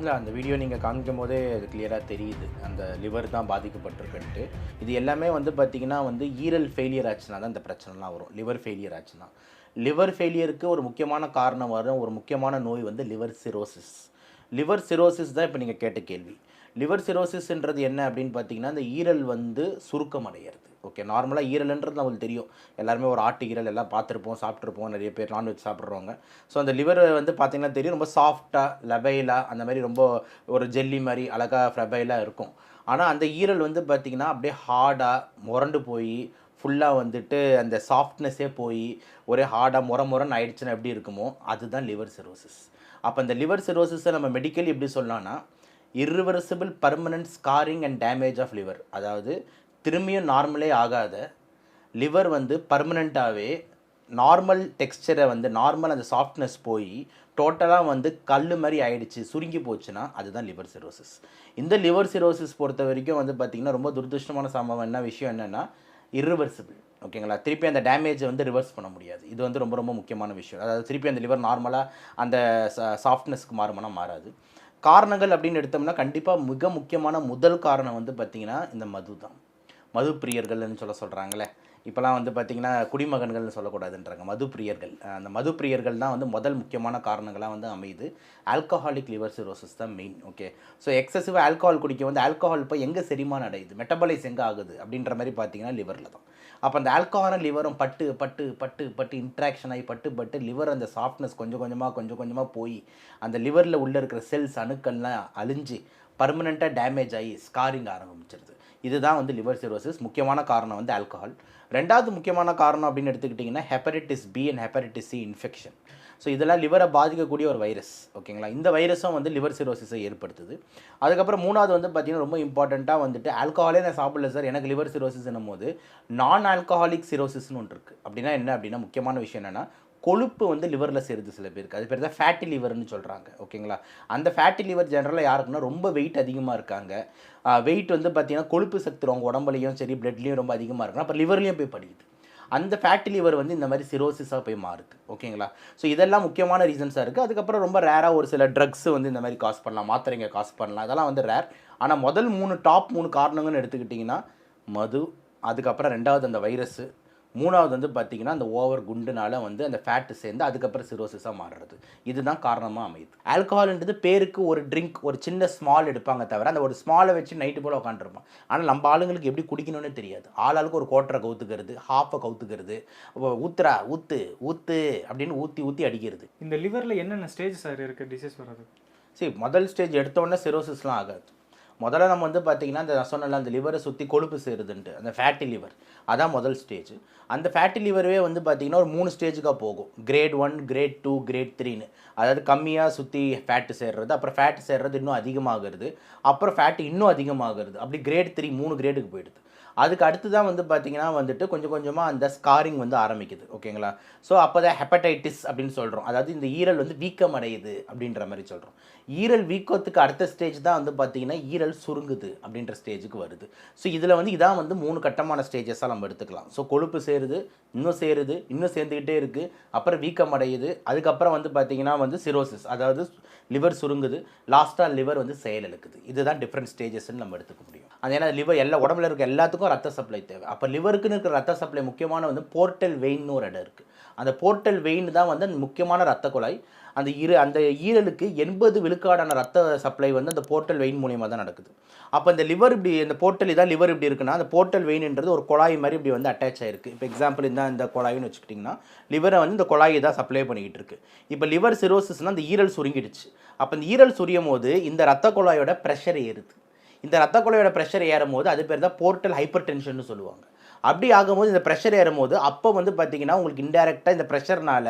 இல்லை அந்த வீடியோ நீங்கள் காமிக்கும் போதே அது கிளியராக தெரியுது. அந்த லிவர் தான் பாதிக்கப்பட்டிருக்குன்ட்டு. இது எல்லாமே வந்து பார்த்திங்கன்னா வந்து ஈரல் ஃபெயிலியர் ஆச்சுன்னா தான் இந்த பிரச்சனைலாம் வரும். லிவர் ஃபெயிலியர் ஆச்சுன்னா. லிவர் ஃபெயிலியருக்கு ஒரு முக்கியமான காரணம் வரும் ஒரு முக்கியமான நோய் வந்து லிவர் சிரோசிஸ் லிவர் சிரோசிஸ் தான் இப்போ நீங்கள் கேட்ட கேள்வி. லிவர் சிரோசிஸ்ன்றது என்ன அப்படின்னு பார்த்தீங்கன்னா அந்த ஈரல் வந்து சுருக்கம் அடையிறது ஓகே நார்மலாக ஈரல்ன்றது நம்மளுக்கு தெரியும். எல்லாருமே ஒரு ஆட்டு ஈரல் எல்லாம் பார்த்துருப்போம் சாப்பிட்ருப்போம் நிறைய பேர் நான்வெஜ் சாப்பிட்றவங்க. ஸோ அந்த லிவர் வந்து பார்த்தீங்கன்னா தெரியும் ரொம்ப சாஃப்டாக லபைலாக அந்த மாதிரி ரொம்ப ஒரு ஜெல்லி மாதிரி அழகாக ஃப்ரபைலாக இருக்கும். ஆனால் அந்த ஈரல் வந்து பார்த்திங்கன்னா அப்படியே ஹார்டாக முரண்டு போய் ஃபுல்லாக வந்துட்டு அந்த சாஃப்ட்னஸே போய் ஒரே ஹார்டாக முற முரன்னு ஆயிடுச்சுன்னா எப்படி இருக்குமோ அதுதான் லிவர் சிரோசிஸ் அப்போ அந்த லிவர் சிரோசிஸை நம்ம மெடிக்கலி எப்படி சொல்லலாம்னா irreversible permanent scarring and damage of liver அதாவது திரும்பியும் நார்மலே ஆகாத. லிவர் வந்து பர்மனெண்ட்டாகவே நார்மல் டெக்ஸ்சரை வந்து நார்மல் அந்த சாஃப்ட்னஸ் போய் டோட்டலாக வந்து கல் மாதிரி ஆயிடுச்சு சுருங்கி போச்சுன்னா அதுதான் லிவர் சிரோசிஸ் இந்த லிவர் சிரோசிஸ் பொறுத்த வரைக்கும் வந்து பார்த்திங்கன்னா ரொம்ப துரதிருஷ்டமான சம்பவம் என்ன விஷயம் என்னென்னா irreversible. ஓகேங்களா? திருப்பி அந்த டேமேஜை வந்து ரிவர்ஸ் பண்ண முடியாது. இது வந்து ரொம்ப ரொம்ப முக்கியமான விஷயம். அதாவது திருப்பி அந்த லிவர் நார்மலாக அந்த சாஃப்ட்னஸ்க்கு மாறுமானா மாறாது. காரணங்கள் அப்படின்னு எடுத்தோம்னா கண்டிப்பாக மிக முக்கியமான முதல் காரணம் வந்து பார்த்திங்கன்னா இந்த மது தான் மது பிரியர்கள்னு சொல்ல சொல்கிறாங்களே இப்போலாம் வந்து பார்த்திங்கன்னா குடிமகன்கள்னு சொல்லக்கூடாதுன்றாங்க மது பிரியர்கள் அந்த மது பிரியர்கள் தான் வந்து முதல் முக்கியமான காரணங்களாக வந்து அமையுது. ஆல்கஹாலிக் லிவர் சிரோசிஸ் தான் main okay so excessive alcohol குடிக்க வந்து ஆல்கஹால் இப்போ எங்கே செரிமானம் அடையுது? மெட்டபாலைஸ் எங்கே ஆகுது? அப்படின்ற மாதிரி பார்த்தீங்கன்னா லிவரில் தான். அப்போ அந்த ஆல்கஹாலும் லிவரும் பட்டு பட்டு பட்டு பட்டு இன்ட்ராக்ஷன் ஆகி பட்டு பட்டு லிவர் அந்த சாஃப்ட்னஸ் கொஞ்சம் கொஞ்சமாக கொஞ்சம் கொஞ்சமாக போய் அந்த லிவரில் உள்ளே இருக்கிற செல்ஸ் அணுக்கள்லாம் அழிஞ்சு பர்மனெண்ட்டாக டேமேஜ் ஆகி ஸ்காரிங் ஆரம்பிச்சிருது. இதுதான் வந்து லிவர் சிரோசிஸ் முக்கியமான காரணம் வந்து ஆல்கஹால் ரெண்டாவது முக்கியமான காரணம் அப்படின்னு எடுத்துக்கிட்டிங்கன்னா hepatitis B and hepatitis C infection so இதெல்லாம் லிவரை பாதிக்கக்கூடிய ஒரு வைரஸ் ஓகேங்களா இந்த வைரஸும் வந்து லிவர் சிரோசிஸை ஏற்படுத்துது. அதுக்கப்புறம் மூணாவது வந்து பார்த்திங்கன்னா ரொம்ப இம்பார்ட்டண்ட்டாக வந்துட்டு ஆல்கஹாலே நான் சாப்பிடல சார் எனக்கு லிவர் சிரோசிஸ் போது நான் ஆல்கஹாலிக் சிரோசிஸ்னு ஒன்று இருக்குது அப்படின்னா என்ன அப்படின்னா முக்கியமான விஷயம் என்னென்னா கொழுப்பு வந்து லிவரில் சேருது சில பேருக்கு. அது பேர் தான் ஃபேட்டி லிவர்னு சொல்கிறாங்க ஓகேங்களா? அந்த ஃபேட்டி லிவர் ஜென்ரலாக யாருக்குன்னா ரொம்ப வெயிட் அதிகமாக இருக்காங்க. வெயிட் வந்து பார்த்திங்கன்னா கொழுப்பு சக்தி அவங்க உடம்புலையும் சரி பிளட்லேயும் ரொம்ப அதிகமாக இருக்குன்னா அப்போ லிவர்லேயும் போய் படிக்குது. அந்த ஃபேட்டி லிவர் வந்து இந்த மாதிரி சிரோசிஸாக போய் மாறுது. ஓகேங்களா? ஸோ இதெல்லாம் முக்கியமான ரீசன்ஸாக இருக்குது அதுக்கப்புறம் ரொம்ப ரேராக ஒரு சில ட்ரக்ஸ் வந்து இந்த மாதிரி காசு பண்ணலாம். மாத்திரைங்க காசு பண்ணலாம். இதெல்லாம் வந்து ரேர் ஆனால் முதல் மூணு டாப் மூணு காரணங்கள்னு எடுத்துக்கிட்டிங்கன்னா மது அதுக்கப்புறம் ரெண்டாவது அந்த வைரஸு மூணாவது வந்து பார்த்திங்கன்னா அந்த ஓவர் குண்டுனால வந்து அந்த ஃபேட்டு சேர்ந்து அதுக்கப்புறம் சிரோசிஸாக மாறுறது. இதுதான் காரணமாக அமையுது. ஆல்கஹால்ன்றது பேருக்கு ஒரு ட்ரிங்க் ஒரு சின்ன ஸ்மால் எடுப்பாங்க தவிர அந்த ஒரு ஸ்மாலை வச்சு நைட்டு போல் உட்காந்துருப்பான் ஆனால் நம்ம ஆளுங்களுக்கு எப்படி குடிக்கணும்னு தெரியாது. ஆளாளுக்கு ஒரு கோட்டரை கவுத்துக்கிறது ஹாஃபை கவுத்துக்கிறது ஊத்துறா ஊத்து ஊத்து அப்படின்னு ஊற்றி ஊற்றி அடிக்கிறது. இந்த லிவர்ல என்னென்ன ஸ்டேஜ் சார் இருக்கு டிசீஸ் வர்றது? சரி முதல் ஸ்டேஜ் எடுத்தோடனே சிரோசிஸ்லாம் ஆகாது. முதல்ல நம்ம வந்து பார்த்தீங்கன்னா அந்த நான் சொன்னல அந்த லிவரை சுற்றி கொழுப்பு சேருதுன்ட்டு அந்த ஃபேட்டி லிவர் அதான் முதல் ஸ்டேஜ் அந்த ஃபேட்டி லிவரே வந்து பார்த்தீங்கன்னா ஒரு மூணு ஸ்டேஜுக்காக போகும். Grade one grade two grade த்ரீன்னு அதாவது கம்மியாக சுற்றி ஃபேட்டு சேர்றது அப்புறம் ஃபேட்டு சேர்றது இன்னும் அதிகமாகிறது அப்புறம் ஃபேட்டு இன்னும் அதிகமாகிறது. அப்படி கிரேட் த்ரீ மூணு கிரேடுக்கு போயிடுது. அதுக்கு அடுத்து தான் வந்து பார்த்திங்கன்னா வந்துட்டு கொஞ்சம் கொஞ்சமாக அந்த ஸ்காரிங் வந்து ஆரம்பிக்குது ஓகேங்களா ஸோ அப்போ தான் ஹெப்படைட்டிஸ் அப்படின்னு சொல்கிறோம் அதாவது இந்த ஈரல் வந்து வீக்கம் அடையுது அப்படின்ற மாதிரி சொல்கிறோம் ஈரல் வீக்கத்துக்கு அடுத்த ஸ்டேஜ் தான் வந்து பார்த்திங்கன்னா ஈரல் சுருங்குது அப்படின்ற ஸ்டேஜுக்கு வருது. ஸோ இதில் வந்து இதான் வந்து மூணு கட்டமான ஸ்டேஜஸாக நம்ம எடுத்துக்கலாம். ஸோ கொழுப்பு சேருது இன்னும் சேருது இன்னும் சேர்ந்துக்கிட்டே இருக்குது அப்புறம் வீக்கம் அடையுது அதுக்கப்புறம் வந்து பார்த்திங்கன்னா வந்து சிரோசிஸ் அதாவது லிவர் சுருங்குது லாஸ்ட்டாக லிவர் வந்து செயலிழக்குது இதுதான் டிஃப்ரெண்ட் ஸ்டேஜஸ்ன்னு நம்ம எடுத்துக்க முடியும். அது ஏன்னா லிவர் எல்லா உடம்புல இருக்க எல்லாத்துக்கும் ரத்த சப்ளை தேவை. அப்போ லிவருக்குன்னு இருக்கிற ரத்த சப்ளை முக்கியமான வந்து போர்ட்டல் வெயின்னு ஒரு இடம் இருக்குது அந்த போர்ட்டல் வெயின் தான் வந்து முக்கியமான ரத்த குழாய். அந்த இரு அந்த ஈரலுக்கு எண்பது விழுக்காடான ரத்த சப்ளை வந்து அந்த போர்ட்டல் வெயின் மூலியமாக தான் நடக்குது. அப்போ இந்த லிவர் இப்படி இந்த போர்ட்டல் இதான் லிவர் இப்படி இருக்குன்னா அந்த போர்ட்டல் வெயின்ன்றது ஒரு குழாய் மாதிரி இப்படி வந்து அட்டாச் ஆயிருக்கு. இப்போ எக்ஸாம்பிள் இந்த இந்த குழாயின்னு வச்சுக்கிட்டிங்கன்னா லிவரை வந்து இந்த குழாயை தான் சப்ளை பண்ணிக்கிட்டு இருக்கு. இப்போ லிவர் சிரோசிஸ்னால் அந்த ஈரல் சுருங்கிடுச்சு. அப்போ இந்த ஈரல் சுரியும் போது இந்த ரத்த குழாயோட ப்ரெஷர் ஏறுது. இந்த ரத்த குழாயோட ப்ரெஷர் ஏறும் போது அது பேர் தான் போர்ட்டல் ஹைப்பர் டென்ஷன் சொல்லுவாங்க. அப்படி ஆகும்போது இந்த ப்ரெஷர் ஏறும்போது அப்போ வந்து பார்த்தீங்கன்னா உங்களுக்கு இன்டெரக்டாக இந்த ப்ரெஷர்னால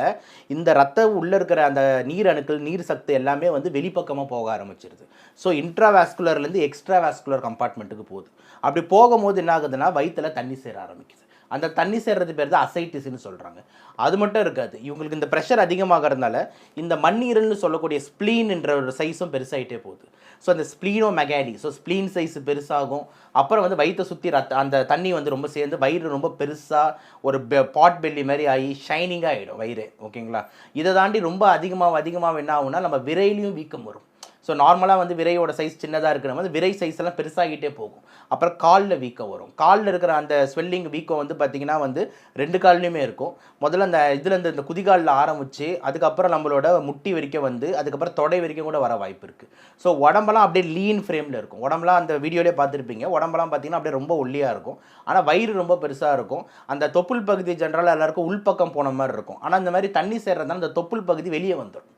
இந்த ரத்த உள்ளே இருக்கிற அந்த நீர் அணுக்கள் நீர் சக்தி எல்லாமே வந்து வெளிப்பக்கமாக போக ஆரம்பிச்சிருது. ஸோ இன்ட்ராவாஸ்குலர்லேருந்து எக்ஸ்ட்ரா வாஸ்குலர் கம்பார்ட்மெண்ட்டுக்கு போகுது. அப்படி போகும்போது என்ன ஆகுதுன்னா வயிற்றில் தண்ணி சேர ஆரம்பிக்குது. அந்த தண்ணி சேர்றது பேர் தான் அசைட்டிஸ்னு சொல்கிறாங்க அது மட்டும் இருக்காது. இவங்களுக்கு இந்த ப்ரெஷர் அதிகமாகிறதுனால இந்த மண்ணீரல்னு சொல்லக்கூடிய ஸ்ப்ளீன் என்ற ஒரு சைஸும் பெருசாயிட்டே போகுது. ஸோ அந்த splenomegaly so spleen size பெருசாகும். அப்புறம் வந்து வயிற்றை சுற்றி ரத்த அந்த தண்ணி வந்து ரொம்ப சேர்ந்து வயிறு ரொம்ப பெருசாக ஒரு பாட் பெல்லி மாதிரி ஆகி ஷைனிங்காக ஆகிடும் வயிறு ஓகேங்களா? இதை தாண்டி ரொம்ப அதிகமாக அதிகமாக என்ன ஆகும்னா நம்ம விரையிலையும் வீக்கம் வரும். ஸோ நார்மலாக வந்து விரையோட சைஸ் சின்னதாக இருக்கிற மாதிரி விரை சைஸ் எல்லாம் பெருசாகிட்டே போகும். அப்புறம் காலில் வீக்கம் வரும். காலில் இருக்கிற அந்த ஸ்வெல்லிங் வீக்கம் வந்து பார்த்திங்கன்னா வந்து ரெண்டு கால்லையுமே இருக்கும். முதல்ல அந்த இதில் இந்த இந்த குதிகாலில் ஆரம்பித்து அதுக்கப்புறம் நம்மளோட முட்டி வரைக்கும் வந்து அதுக்கப்புறம் தொடை வரைக்கும் கூட வர வாய்ப்பு இருக்குது ஸோ உடம்பெல்லாம் அப்படியே லீன் ஃப்ரேமில் இருக்கும். உடம்பெல்லாம் அந்த வீடியோலேயே பார்த்துருப்பீங்க. உடம்பெல்லாம் பார்த்தீங்கன்னா அப்படியே ரொம்ப ஒல்லியாக இருக்கும். ஆனால் வயிறு ரொம்ப பெருசாக இருக்கும். அந்த தொப்புள் பகுதி ஜென்ரலாக எல்லாருக்கும் உள்பக்கம் போன மாதிரி இருக்கும். ஆனால் இந்த மாதிரி தண்ணி சேர்றதுனால அந்த தொப்புள் பகுதி வெளியே வந்துடும்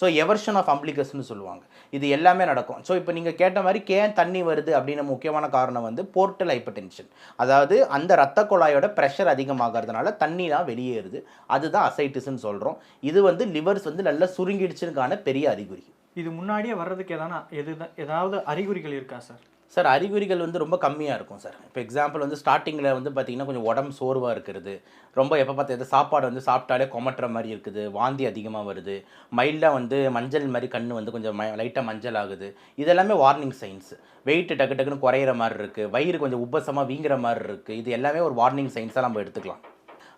ஸோ எவர்ஷன் ஆஃப் அம்ப்ளிகஸ்ன்னு சொல்லுவாங்க. இது எல்லாமே நடக்கும். ஸோ இப்போ நீங்கள் கேட்ட மாதிரி ஏன் தண்ணி வருது அப்படின்னு முக்கியமான காரணம் வந்து போர்ட்டல் ஹைப்பர் டென்ஷன் அதாவது அந்த ரத்த குழாயோட ப்ரெஷர் அதிகமாகிறதுனால தண்ணி தான் வெளியேறுது. அதுதான் அசைட்டிஸ்ன்னு சொல்கிறோம் இது வந்து லிவர்ஸ் வந்து நல்லா சுருங்கிடுச்சுக்கான பெரிய அறிகுறி. இது முன்னாடியே வர்றதுக்கு எதனா எது ஏதாவது அறிகுறிகள் இருக்கா சார் சார் அறிகுறிகள் வந்து ரொம்ப கம்மியாக இருக்கும் சார். இப்போ எக்ஸாம்பிள் வந்து ஸ்டார்டிங்கில் வந்து பார்த்தீங்கன்னா கொஞ்சம் உடம்பு சோர்வாக இருக்கிறது ரொம்ப எப்போ பார்த்து எது சாப்பாடு வந்து சாப்பிட்டாலே கொமட்டுற மாதிரி இருக்குது. வாந்தி அதிகமாக வருது. மைல்டாக வந்து மஞ்சள் மாதிரி கண் வந்து கொஞ்சம் லைட்டாக மஞ்சள் ஆகுது. இதெல்லாமே வார்னிங் சைன்ஸ் வெயிட் டக்கு டக்குன்னு குறையிற மாதிரி இருக்குது வயிறு கொஞ்சம் உப்பசமாக வீங்குற மாதிரி இருக்குது இது எல்லாமே ஒரு வார்னிங் சைன்ஸாக நம்ம எடுத்துக்கலாம்.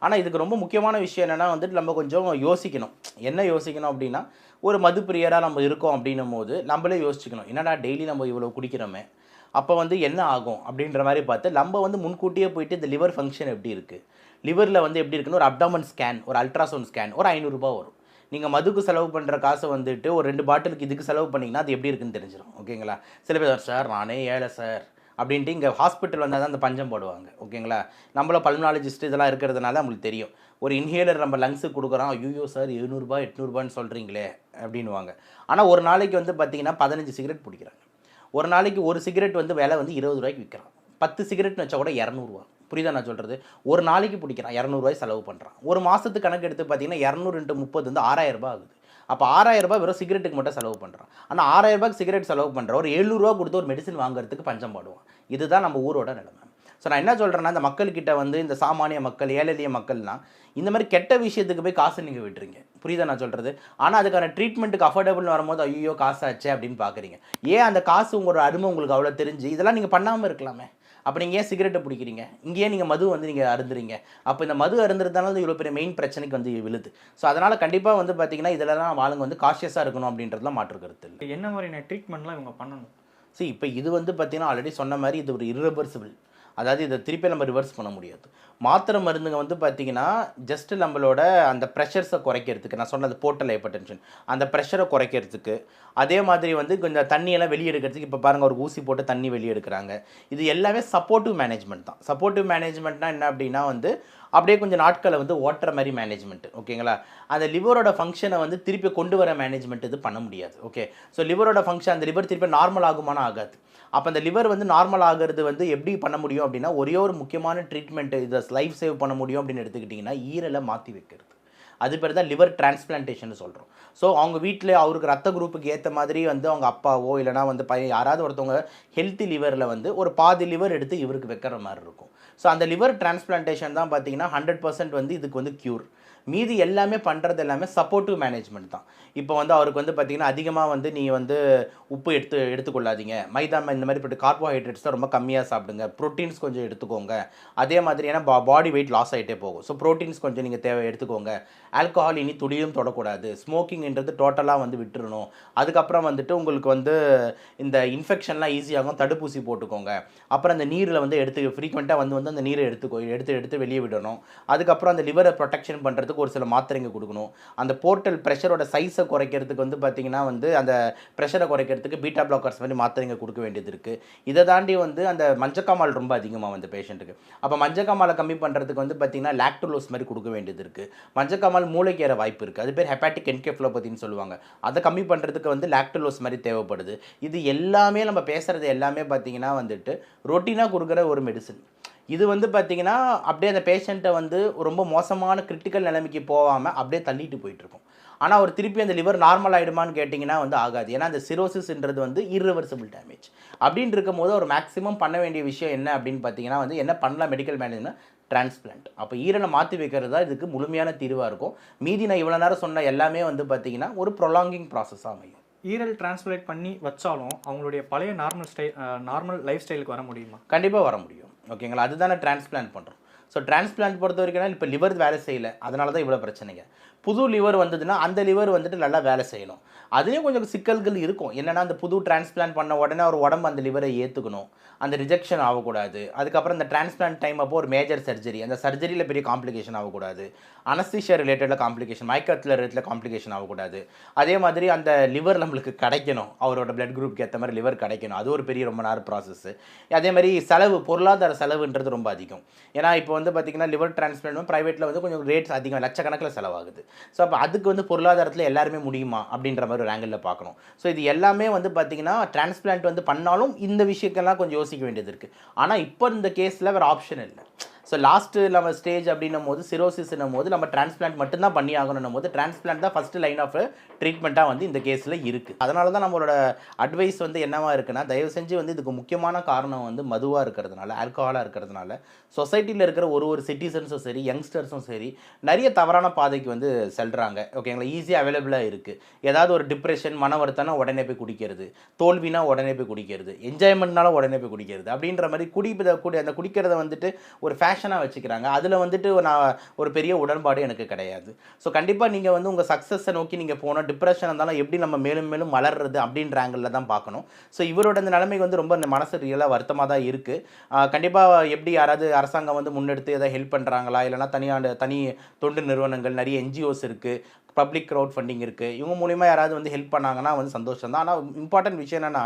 ஆனால் இதுக்கு ரொம்ப முக்கியமான விஷயம் என்னென்னா வந்துட்டு நம்ம கொஞ்சம் யோசிக்கணும். என்ன யோசிக்கணும் அப்படின்னா ஒரு மது பிரியராக நம்ம இருக்கோம் அப்படின்னும் போது நம்மளே யோசிச்சுக்கணும். என்னடா டெய்லி நம்ம இவ்வளோ குடிக்கிறோமே? அப்போ வந்து என்ன ஆகும் அப்படின்ற மாதிரி பார்த்து நம்ம வந்து முன்கூட்டியே போயிட்டு இந்த லிவர் ஃபங்க்ஷன் எப்படி இருக்குது லிவரில் வந்து எப்படி இருக்குன்னு ஒரு அப்டாமன் ஸ்கேன் ஒரு அல்ட்ராசவுண்ட் ஸ்கேன் ஒரு ஐநூறுரூபா வரும். நீங்கள் மதுக்கு செலவு பண்ணுற காசை வந்துட்டு ஒரு ரெண்டு பாட்டிலுக்கு இதுக்கு செலவு பண்ணிங்கன்னா அது எப்படி இருக்குன்னு தெரிஞ்சிடும் ஓகேங்களா? சில பேர் சார் நானே ஏழை சார். அப்படின்ட்டு இங்கே ஹாஸ்பிட்டல் வந்தால் தான் அந்த பஞ்சம் போடுவாங்க. ஓகேங்களா? நம்மள பல்மனாலஜிஸ்ட் இதெல்லாம் இருக்கிறதுனால நம்மளுக்கு தெரியும். ஒரு இன்ஹேலர் நம்ம லங்ஸுக்கு கொடுக்குறோம். ஐயோ சார் எழுநூறுபா எட்நூறுபான்னு சொல்கிறீங்களே அப்படின்வாங்க ஆனால் ஒரு நாளைக்கு வந்து பார்த்தீங்கன்னா பதினஞ்சு சிகரெட் பிடிக்கிறாங்க. ஒரு நாளைக்கு ஒரு சிகரெட் வந்து விலை வந்து இருபது ரூபாய்க்கு விற்கிறான். பத்து சிகரெட்னு வச்சா கூட இரநூறுவா. புரியுதா நான் சொல்கிறது ஒரு நாளைக்கு பிடிக்கிறான் இரநூறுவாய் செலவு பண்ணுறான் ஒரு மாதத்துக்கு கணக்கு எடுத்து பார்த்தீங்கன்னா இரநூறு இன்ட்டு முப்பது வந்து ஆறாயிரம் ரூபாய் ஆகுது. அப்போ ஆறாயிரம் ரூபாய் வெறும் சிகரெட்டுக்கு மட்டும் செலவு பண்ணுறான் ஆனால் ஆறாயிரம் ரூபாய்க்கு சிகரெட் செலவு பண்ணுற ஒரு எழுநூறுவா கொடுத்து ஒரு மெடிசன் வாங்குறதுக்கு பஞ்சம் பாடுவான். இதுதான் நம்ம ஊரோட நிலைமை. ஸோ நான் என்ன சொல்கிறேன்னா இந்த மக்கள்கிட்ட வந்து இந்த சாமானிய மக்கள் ஏழெளிய மக்கள்லாம் இந்த மாதிரி கெட்ட விஷயத்துக்கு போய் காசு நீங்கள் விட்டுறீங்க புரியுதா நான் சொல்கிறது ஆனால் அதுக்கான ட்ரீட்மெண்ட்டுக்கு அஃபோர்டபுள்னு வரும்போது ஐயோ காசாச்சே அப்படின்னு பார்க்குறீங்க ஏன் அந்த காசு உங்களோட அருமை உங்களுக்கு அவ்வளோ தெரிஞ்சு? இதெல்லாம் நீங்கள் பண்ணாமல் இருக்கலாமே. அப்போ நீங்கள் ஏன் சிகரெட்டை பிடிக்கிறீங்க? இங்கேயே நீங்கள் மது வந்து நீங்கள் அருந்துறீங்க? அப்போ இந்த மது அருந்துறதுனால இவ்வளோ பெரிய மெயின் பிரச்சனைக்கு வந்து விழுது. ஸோ அதனால் கண்டிப்பாக வந்து பார்த்தீங்கன்னா இதெல்லாம் ஆளுங்க வந்து காஷியஸாக இருக்கணும் அப்படின்றதுலாம் மாற்று கருத்து இல்லை. என்ன மாதிரியான ட்ரீட்மெண்ட்லாம் இவங்க பண்ணணும்? See இப்போ இது வந்து பார்த்தீங்கன்னா ஆல்ரெடி சொன்ன மாதிரி இது ஒரு irreversible. அதாவது இதை திருப்பி நம்ம ரிவர்ஸ் பண்ண முடியாது. மாத்திரை மருந்துங்க வந்து பார்த்தீங்கன்னா ஜஸ்ட்டு நம்மளோட அந்த ப்ரெஷர்ஸை குறைக்கிறதுக்கு நான் சொன்னது போர்ட்டல் ஹைப்பர் டென்ஷன் அந்த ப்ரெஷரை குறைக்கிறதுக்கு அதே மாதிரி வந்து கொஞ்சம் தண்ணியெல்லாம் வெளியே எடுக்கிறதுக்கு இப்போ பாருங்கள் ஒரு ஊசி போட்டு தண்ணி வெளியே எடுக்கிறாங்க. இது எல்லாமே சப்போர்ட்டிவ் மேனேஜ்மெண்ட் தான். சப்போர்ட்டிவ் மேனேஜ்மெண்ட்னா என்ன அப்படின்னா வந்து அப்படியே கொஞ்சம் நாட்களை வந்து ஓட்டுற மாதிரி மேனேஜ்மெண்ட் ஓகேங்களா அந்த லிவரோட ஃபங்க்ஷனை வந்து திருப்பி கொண்டு வர மேனேஜ்மெண்ட் இது பண்ண முடியாது ஓகே ஸோ லிவரோட ஃபங்க்ஷன் அந்த லிவர் திருப்பி நார்மல் ஆகுமானா ஆகாது. அப்போ அந்த லிவர் வந்து நார்மல் ஆகிறது வந்து எப்படி பண்ண முடியும் அப்படின்னா ஒரே ஒரு முக்கியமான ட்ரீட்மெண்ட் இதை லைஃப் சேவ் பண்ண முடியும் அப்படின்னு எடுத்துக்கிட்டிங்கன்னா ஈரலை மாற்றி வைக்கிறது. அது பேர் தான் லிவர் டிரான்ஸ்பிளான்டேஷன் சொல்கிறோம் ஸோ அவங்க வீட்டில் அவருக்கு ரத்த குரூப்புக்கு ஏற்ற மாதிரி வந்து அவங்க அப்பாவோ இல்லைனா வந்து பையன் யாராவது ஒருத்தவங்க ஹெல்த்தி லிவரில் வந்து ஒரு பாதி லிவர் எடுத்து இவருக்கு வைக்கிற மாதிரி இருக்கும். ஸோ அந்த லிவர் டிரான்ஸ்பிளான்டேஷன் தான் பார்த்தீங்கன்னா ஹண்ட்ரட் பர்சன்ட் வந்து இதுக்கு வந்து க்யூர் மீதி எல்லாமே பண்ணுறது எல்லாமே சப்போர்ட்டிவ் மேனேஜ்மெண்ட் தான். இப்போ வந்து அவருக்கு வந்து பார்த்தீங்கன்னா அதிகமாக வந்து நீங்கள் வந்து உப்பு எடுத்து எடுத்துக்கொள்ளாதீங்க. மைதா இந்த மாதிரி கார்போஹைட்ரேட்ஸ் தான் ரொம்ப கம்மியாக சாப்பிடுங்க. ப்ரோட்டீன்ஸ் கொஞ்சம் எடுத்துக்கோங்க. அதே மாதிரி ஏன்னா பாடி வெயிட் லாஸ் ஆகிட்டே போகும். ஸோ ப்ரோட்டீன்ஸ் கொஞ்சம் நீங்கள் தேவை எடுத்துக்கோங்க. ஆல்கஹால் இனி துளியும் தொடக்கூடாது. ஸ்மோக்கிங்ன்றது டோட்டலாக வந்து விட்டுறணும். அதுக்கப்புறம் வந்துட்டு உங்களுக்கு வந்து இந்த இன்ஃபெக்ஷன்லாம் ஈஸியாகும் தடுப்பூசி போட்டுக்கோங்க. அப்புறம் அந்த நீரில் வந்து எடுத்து ஃப்ரீக்வெண்ட்டாக வந்து வந்து அந்த நீரை எடுத்துக்கோ எடுத்து எடுத்து வெளியே விடணும். அதுக்கப்புறம் அந்த லிவரை ப்ரொடெக்ஷன் பண்ணுறதுக்கு ஒரு சில மாத்திரைங்க கொடுக்கணும். அந்த போர்ட்டல் ப்ரெஷரோட சைஸை குறைக்கிறதுக்கு வந்து பார்த்திங்கன்னா வந்து அந்த ப்ரெஷரை குறைக்கிறதுக்கு பீட்டா பிளாக்கர்ஸ் மாதிரி மாத்திரைங்க கொடுக்க வேண்டியது இருக்குது இதை தாண்டி வந்து அந்த மஞ்சக்காமால் ரொம்ப அதிகமாக வந்து பேஷண்ட்டுக்கு அப்போ மஞ்சக்காமாலை கம்மி பண்ணுறதுக்கு வந்து பார்த்திங்கன்னா லாக்டோலோஸ் மாதிரி கொடுக்க வேண்டியது இருக்குது மஞ்சக்காமால் மூளைக்கேற வாய்ப்பு இருக்குது அது பேர் ஹெப்பாட்டிக் என்கெஃப்ளோபதின்னு சொல்லுவாங்க. அதை கம்மி பண்ணுறதுக்கு வந்து லாக்டோலோஸ் மாதிரி தேவைப்படுது. இது எல்லாமே நம்ம பேசுகிறது எல்லாமே பார்த்திங்கன்னா வந்துட்டு ரொட்டீனாக கொடுக்குற ஒரு மெடிசன் இது வந்து பார்த்தீங்கன்னா அப்படியே அந்த பேஷண்ட்டை வந்து ரொம்ப மோசமான கிரிட்டிக்கல் நிலைமைக்கு போகாமல் அப்படியே தள்ளிட்டு போயிட்டு இருக்கும் ஆனால் அவர் திருப்பி அந்த லிவர் நார்மல் ஆகிடுமான்னு கேட்டிங்கன்னா வந்து ஆகாது. ஏன்னா அந்த சிரோசிஸ்ன்றது வந்து irreversible டேமேஜ் அப்படின்னு இருக்கும்போது ஒரு மேக்ஸிமம் பண்ண வேண்டிய விஷயம் என்ன அப்படின்னு பார்த்தீங்கன்னா வந்து என்ன பண்ணலாம் மெடிக்கல் மேனேஜ்மெண்ட் டிரான்ஸ்பிளான்ட் அப்போ ஈரலை மாற்றி வைக்கிறது தான் இதுக்கு முழுமையான தீர்வாக இருக்கும். மீதி நான் இவ்வளோ நேரம் சொன்ன எல்லாமே வந்து பார்த்தீங்கன்னா ஒரு ப்ரொலாங்கிங் ப்ராசஸாக அமையும். ஈரல் டிரான்ஸ்பிளேட் பண்ணி வச்சாலும் அவங்களுடைய பழைய நார்மல் ஸ்டைல் நார்மல் லைஃப் ஸ்டைலுக்கு வர முடியுமா? கண்டிப்பாக வர முடியும். ஓகேங்களா? அதுதானே டிரான்ஸ்பிளான்ட் பண்ணுறோம் ஸோ டிரான்ஸ்பிளான்ட் பொறுத்த வரைக்கும் இப்போ லிவர் வேலை செய்யலை. அதனால தான் இவ்வளோ பிரச்சனைங்க. புது லிவர் வந்ததுன்னா அந்த லிவர் வந்துட்டு நல்லா வேலை செய்யணும். அதுலேயும் கொஞ்சம் சிக்கல்கள் இருக்கும். என்னென்னா அந்த புது டிரான்ஸ்பிளான்ட் பண்ண உடனே ஒரு உடம்பு அந்த லிவரை ஏற்றுக்கணும் அந்த ரிஜெக்ஷன் ஆகக்கூடாது. அதுக்கப்புறம் இந்த டிரான்ஸ்பிளான்ட் டைம் அப்போ ஒரு மேஜர் சர்ஜரி அந்த சர்ஜரியில் பெரிய காம்ப்ளிகேஷன் ஆகக்கூடாது. அனஸ்திஷியா ரிலேட்டடில் காம்ப்ளிகேஷன் மயக்கத்தில் ரிலேட்டில் காம்ப்ளிகேஷன் ஆகக்கூடாது. அதே மாதிரி அந்த லிவர் நம்மளுக்கு கிடைக்கணும். அவரோட பிளட் குரூப்க்கு ஏற்ற மாதிரி லிவர் கிடைக்கணும். அது ஒரு பெரிய ரொம்ப நேரம் ப்ராசஸ்ஸு அதே மாதிரி செலவு பொருளாதார செலவுன்றது ரொம்ப அதிகம். ஏன்னா இப்போ வந்து பார்த்திங்கன்னா லிவர் டிரான்ஸ்பிளான்ட் ப்ரைவேட்டில் வந்து கொஞ்சம் ரேட்ஸ் அதிகம். லட்சக்கணக்கில் செலவாகுது. ஸோ அப்போ அதுக்கு வந்து பொருளாதாரத்தில் எல்லாருமே முடியுமா? அப்படின்ற மாதிரி ஒரு ஆங்கிளில் பார்க்கணும். ஸோ இது எல்லாமே வந்து பார்த்திங்கன்னா டிரான்ஸ்பிளான்ட் வந்து பண்ணாலும் இந்த விஷயக்கெல்லாம் கொஞ்சம் யோசிக்க வேண்டியது இருக்குது ஆனால் இப்போ இந்த கேஸில் வேறு ஆப்ஷன் இல்லை. ஸோ லாஸ்ட்டு நம்ம ஸ்டேஜ் அப்படின்னும் போது சிரோசிஸ்னும் போது நம்ம டிரான்ஸ்பிளான்ட் மட்டும்தான் பண்ணி ஆகணும் போது டிரான்ஸ்பிளான்ட் தான் ஃபஸ்ட்டு லைன் ஆஃப் ட்ரீட்மெண்ட்டாக வந்து இந்த கேஸில் இருக்குது அதனால தான் நம்மளோட அட்வைஸ் வந்து என்னவா இருக்குன்னா தயவு செஞ்சு வந்து இதுக்கு முக்கியமான காரணம் வந்து மதுவாக இருக்கிறதுனால ஆல்கஹாலாக இருக்கிறதுனால சொசைட்டியில் இருக்கிற ஒரு ஒரு சிட்டிசன்ஸும் சரி யங்ஸ்டர்ஸும் சரி நிறைய தவறான பாதைக்கு வந்து செல்கிறாங்க ஓகேங்களா ஈஸியாக அவைலபிளாக இருக்குது ஏதாவது ஒரு டிப்ரெஷன் மன வருத்தம்னா உடனே போய் குடிக்கிறது. தோல்வினா உடனே போய் குடிக்கிறது. என்ஜாய்மெண்ட்னால உடனே போய் குடிக்கிறது. அப்படின்ற மாதிரி குடிப்பதை குடி அந்த குடிக்கிறத வந்துட்டு ஒரு பேஷனாக வச்சுக்கிறாங்க. அதில் வந்துட்டு நான் ஒரு பெரிய உடன்பாடு எனக்கு கிடையாது. ஸோ கண்டிப்பாக நீங்கள் வந்து உங்கள் சக்ஸஸை நோக்கி நீங்கள் போனால் டிப்ரெஷன் இருந்தாலும் எப்படி நம்ம மேலும் மேலும் வளர்றது அப்படின்ற ஆங்கிளில் தான் பார்க்கணும். ஸோ இவரோட இந்த நிலைமை வந்து ரொம்ப இந்த மனசு ரியலாக வருத்தமாக தான் இருக்குது கண்டிப்பாக எப்படி யாராவது அரசாங்கம் வந்து முன்னெடுத்து எதாவது ஹெல்ப் பண்ணுறாங்களா இல்லைனா தனியாக தனி தொண்டு நிறுவனங்கள் நிறைய என்ஜிஓஸ் இருக்குது பப்ளிக் க்ரௌட் ஃபண்டிங் இருக்குது இவங்க மூலிமா யாராவது வந்து ஹெல்ப் பண்ணாங்கன்னா வந்து சந்தோஷம் தான் ஆனால் இம்பார்ட்டன்ட் விஷயம் என்னென்னா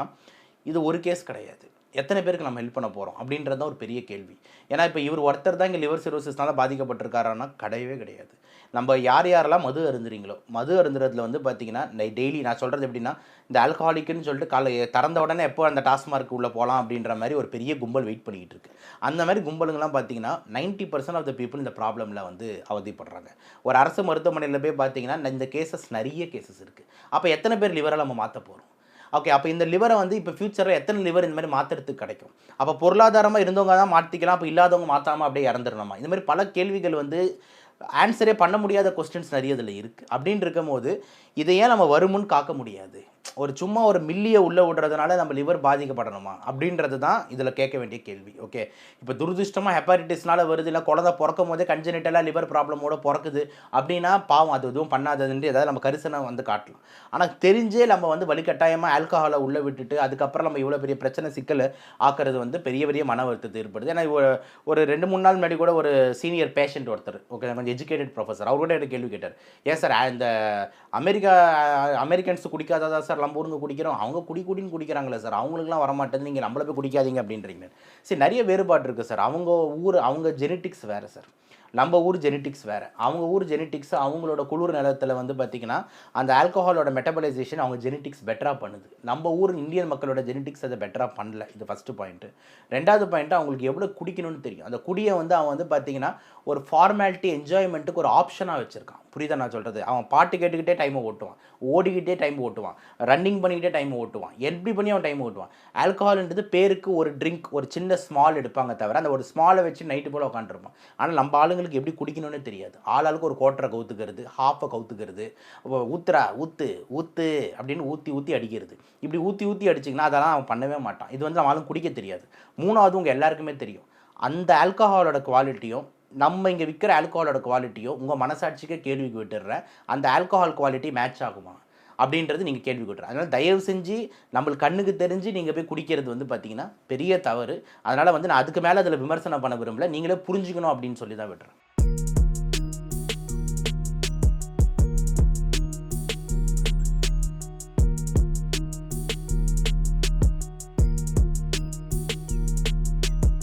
இது ஒரு கேஸ் கிடையாது. எத்தனை பேருக்கு நம்ம ஹெல்ப் பண்ண போகிறோம் அப்படின்றது தான் ஒரு பெரிய கேள்வி. ஏன்னா இப்போ இவர் ஒருத்தர் தான் இங்கே லிவர் சிரோசிஸ்னால பாதிக்கப்பட்டிருக்காருன்னா கிடையவே கிடையாது. நம்ம யார் யாரெல்லாம் மது அருந்துறீங்களோ மது அருந்துறதுல வந்து பார்த்தீங்கன்னா டெய்லி நான் சொல்கிறது எப்படின்னா இந்த ஆல்கஹாலிக்குன்னு சொல்லிட்டு காலை திறந்த உடனே எப்போ அந்த டாஸ்மார்க் உள்ளே போகலாம் அப்படின்ற மாதிரி ஒரு பெரிய கும்பல் வெயிட் பண்ணிக்கிட்டு இருக்கு. அந்த மாதிரி கும்பலுங்கெல்லாம் பார்த்தீங்கன்னா ninety percent of the people இந்த ப்ராப்ளமில் வந்து அவதிப்படுறாங்க. ஒரு அரசு மருத்துவமனையில் போய் பார்த்தீங்கன்னா இந்த கேசஸ் நிறைய கேசஸ் இருக்குது அப்போ எத்தனை பேர் லிவரால் நம்ம மாற்ற போகிறோம் ஓகே அப்போ இந்த லிவரை வந்து இப்போ ஃபியூச்சரில் எத்தனை லிவர் இந்த மாதிரி மாற்றுறதுக்கு கிடைக்கும்? அப்போ பொருளாதாரமாக இருந்தவங்க தான் மாற்றிக்கலாம் அப்போ இல்லாதவங்க மாற்றாமல் அப்படியே இறந்துடணுமா? இந்த மாதிரி பல கேள்விகள் வந்து ஆன்சரே பண்ண முடியாத கொஸ்டின்ஸ் நிறைய இதில் இருக்குது அப்படின்னு இருக்கும்போது போது ஏன் நம்ம வருமுன் காக்க முடியாது? ஒரு சும்மா ஒரு மில்லியை உள்ளே விடுறதுனால நம்ம லிவர் பாதிக்கப்படணுமா? அப்படின்றது தான் இதில் கேட்க வேண்டிய கேள்வி. ஓகே. இப்போ துரதிருஷ்டமாக ஹெப்பாட்டிஸ்னால வருது இல்லை குழந்தை பிறக்கும் போதே கன்ஜெனிட்டலாக லிவர் ப்ராப்ளமோட பிறக்குது அப்படின்னா பாவம் அது எதுவும் பண்ணாததுன்ட்டு ஏதாவது நம்ம கரிசனை வந்து காட்டலாம். ஆனால் தெரிஞ்சே நம்ம வந்து வலிக்கட்டாயமாக ஆல்கஹாலை உள்ளே விட்டுட்டு அதுக்கப்புறம் நம்ம இவ்வளோ பெரிய பிரச்சனை சிக்கலை ஆக்குறது வந்து பெரிய பெரிய மன வருத்தத்தை ஏற்படுது. ஏன்னா ஒரு ஒரு ரெண்டு மூணு நாள் முன்னாடி கூட ஒரு சீனியர் பேஷண்ட் ஒருத்தர் ஓகே கொஞ்சம் எஜுகேட்டட் ப்ரொஃபஸர் அவர் கூட எனக்கு கேள்வி கேட்டார்? ஏன் சார் இந்த அமெரிக்க அமெரிக்கன்ஸ் குடிக்காததா சார் லம்பூருங்க குடிக்கிறோம். அவங்க குடி குடின்னு குடிக்கிறாங்களே சார் அவங்களுக்குலாம் வரமாட்டேது. நீங்கள் நம்மள போய் குடிக்காதீங்க அப்படின்றீங்க. சரி நிறைய வேறுபாடு இருக்குது சார் அவங்க ஊர் அவங்க ஜெனட்டிக்ஸ் வேறு சார் நம்ம ஊர் ஜெனட்டிக்ஸ் வேறு. அவங்க ஊர் ஜெனட்டிக்ஸ் அவங்களோட குளிர் நிலத்தில் வந்து பார்த்திங்கன்னா அந்த ஆல்கஹாலோட மெட்டபலைசேஷன் அவங்க ஜெனட்டிக்ஸ் பெட்டராக பண்ணுது. நம்ம ஊர் இந்தியன் மக்களோட ஜெனட்டிக்ஸ் அதை பெட்டராக பண்ணல. இது ஃபஸ்ட்டு பாயிண்ட்டு ரெண்டாவது பாயிண்ட்டு அவங்களுக்கு எவ்வளோ குடிக்கணும்னு தெரியும். அந்த குடியை வந்து அவன் வந்து பார்த்திங்கன்னா ஒரு ஃபார்மாலிட்டி என்ஜாய்மெண்ட்டுக்கு ஒரு ஆப்ஷனாக வச்சுருக்கான். புரியுதா நான் சொல்கிறது அவன் பாட்டு கேட்டுக்கிட்டே டைமை ஓட்டுவான். ஓடிக்கிட்டே டைம் ஓட்டுவான். ரன்னிங் பண்ணிக்கிட்டே டைம் ஓட்டுவான். எப்படி பண்ணி அவன் டைம் ஓட்டுவான். ஆல்கஹால்ன்றது பேருக்கு ஒரு ட்ரிங்க் ஒரு சின்ன ஸ்மால் எடுப்பாங்க தவிர அந்த ஒரு ஸ்மாலை வச்சு நைட்டு போல் உட்காந்துருப்பான் ஆனால் நம்ம ஆளுங்களுக்கு எப்படி குடிக்கணும்னு தெரியாது. ஆளாளுக்கு ஒரு கோட்டரை கவுத்துக்கிறது ஹாஃபை கவுத்துக்கிறது ஊத்துறா ஊத்து ஊத்து அப்படின்னு ஊற்றி ஊற்றி அடிக்கிறது. இப்படி ஊற்றி ஊற்றி அடிச்சிங்கன்னா அதெல்லாம் அவன் பண்ணவே மாட்டான். இது வந்து அவன் குடிக்க தெரியாது. மூணாவது உங்கள் எல்லாருக்குமே தெரியும். அந்த ஆல்கஹாலோட குவாலிட்டியும் நம்ம இங்கே விற்கிற ஆல்கஹாலோட குவாலிட்டியோ உங்கள் மனசாட்சிக்கே கேள்விக்கு விட்டுடுறேன். அந்த ஆல்கஹால் குவாலிட்டி மேட்ச் ஆகுமா? அப்படின்றது நீங்கள் கேள்வி விட்டுறேன். அதனால் தயவு செஞ்சு நம்மளுக்கு கண்ணுக்கு தெரிஞ்சு நீங்கள் போய் குடிக்கிறது வந்து பார்த்தீங்கன்னா பெரிய தவறு. அதனால் வந்து நான் அதுக்கு மேலே அதில் விமர்சனம் பண்ண விரும்பல. நீங்களே புரிஞ்சுக்கணும் அப்படின்னு சொல்லி தான் விட்டுறேன்.